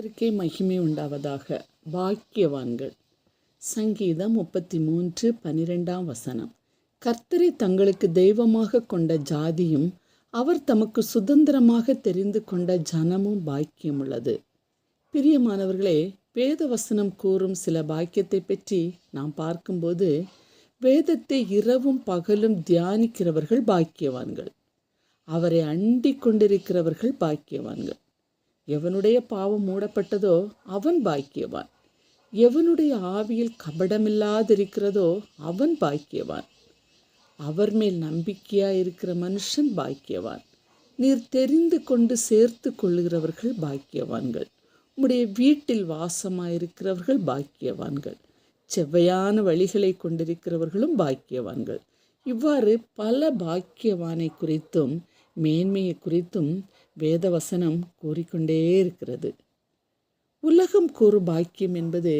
கர்த்தருக்கே மகிமை உண்டாவதாக பாக்கியவான்கள். சங்கீதம் முப்பத்தி மூன்று பனிரெண்டாம் வசனம். கர்த்தரை தங்களுக்கு தெய்வமாக கொண்ட ஜாதியும் அவர் தமக்கு சுதந்திரமாக தெரிந்து கொண்ட ஜனமும் பாக்கியம் உள்ளது பிரியமானவர்களே வேத வசனம் கூறும் சில பாக்கியத்தை பற்றி நாம் பார்க்கும்போது வேதத்தை இரவும் பகலும் தியானிக்கிறவர்கள் பாக்கியவான்கள். அவரை அண்டிக் கொண்டிருக்கிறவர்கள் பாக்கியவான்கள். எவனுடைய பாவம் மூடப்பட்டதோ அவன் பாக்கியவான். எவனுடைய ஆவியில் கபடமில்லாதிருக்கிறதோ அவன் பாக்கியவான். அவர் மேல் நம்பிக்கையாக இருக்கிற மனுஷன் பாக்கியவான். நீர் தெரிந்து கொண்டு சேர்த்து கொள்ளுகிறவர்கள் பாக்கியவான்கள். உம்முடைய வீட்டில் வாசமாயிருக்கிறவர்கள் பாக்கியவான்கள். செவ்வையான வழிகளை கொண்டிருக்கிறவர்களும் பாக்கியவான்கள். இவ்வாறு பல பாக்கியவானை குறித்தும் மேன்மையை குறித்தும் வேதவசனம் கூறிக்கொண்டே இருக்கிறது. உலகம் கூறும் பாக்கியம் என்பது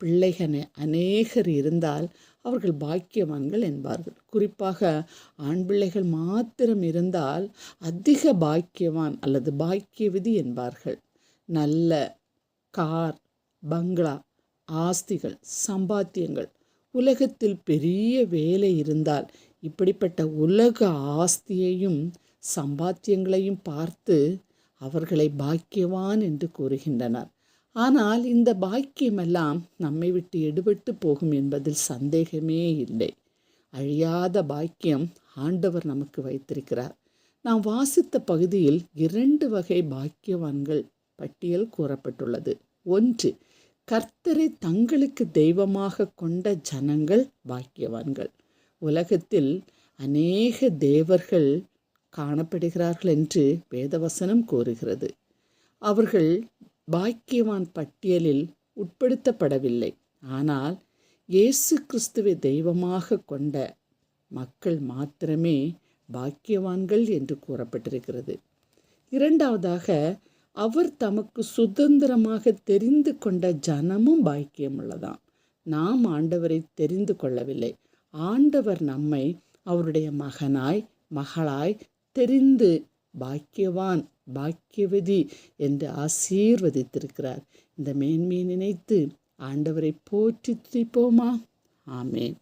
பிள்ளைகன அநேகர் இருந்தால் அவர்கள் பாக்கியவான்கள் என்பார்கள். குறிப்பாக ஆண் பிள்ளைகள் மாத்திரம் இருந்தால் அதிக பாக்கியவான் அல்லது பாக்கியவிதி என்பார்கள். நல்ல கார் பங்களா ஆஸ்திகள் சம்பாத்தியங்கள் உலகத்தில் பெரிய வேலை இருந்தால் இப்படிப்பட்ட உலக ஆஸ்தியையும் சம்பாத்தியங்களையும் பார்த்து அவர்களை பாக்கியவான் என்று கூறுகின்றனர். ஆனால் இந்த பாக்கியமெல்லாம் நம்மை விட்டு எடுபட்டு போகும் என்பதில் சந்தேகமே இல்லை. அழியாத பாக்கியம் ஆண்டவர் நமக்கு வைத்திருக்கிறார். நாம் வாசித்த பகுதியில் இரண்டு வகை பாக்கியவான்கள் பட்டியல் கூறப்பட்டுள்ளது. ஒன்று கர்த்தரை தங்களுக்கு தெய்வமாக கொண்ட ஜனங்கள் பாக்கியவான்கள். உலகத்தில் அநேக தேவர்கள் காணப்படுகிறார்கள் என்று வேதவசனம் கூறுகிறது. அவர்கள் பாக்கியவான் பட்டியலில் உட்படுத்தப்படவில்லை. ஆனால் இயேசு கிறிஸ்துவை தெய்வமாக கொண்ட மக்கள் மாத்திரமே பாக்கியவான்கள் என்று கூறப்பட்டிருக்கிறது. இரண்டாவதாக அவர் தமக்கு சுதந்திரமாக தெரிந்து கொண்ட ஜனமும் பாக்கியமுள்ளதாம். நாம் ஆண்டவரை தெரிந்து கொள்ளவில்லை. ஆண்டவர் நம்மை அவருடைய மகனாய் மகளாய் தெரிந்து பாக்கியவான் பாக்கியவதி என்று ஆசீர்வதித்திருக்கிறார். இந்த மேன்மையை நினைத்து ஆண்டவரை போற்றி துதிப்போமா? ஆமேன்.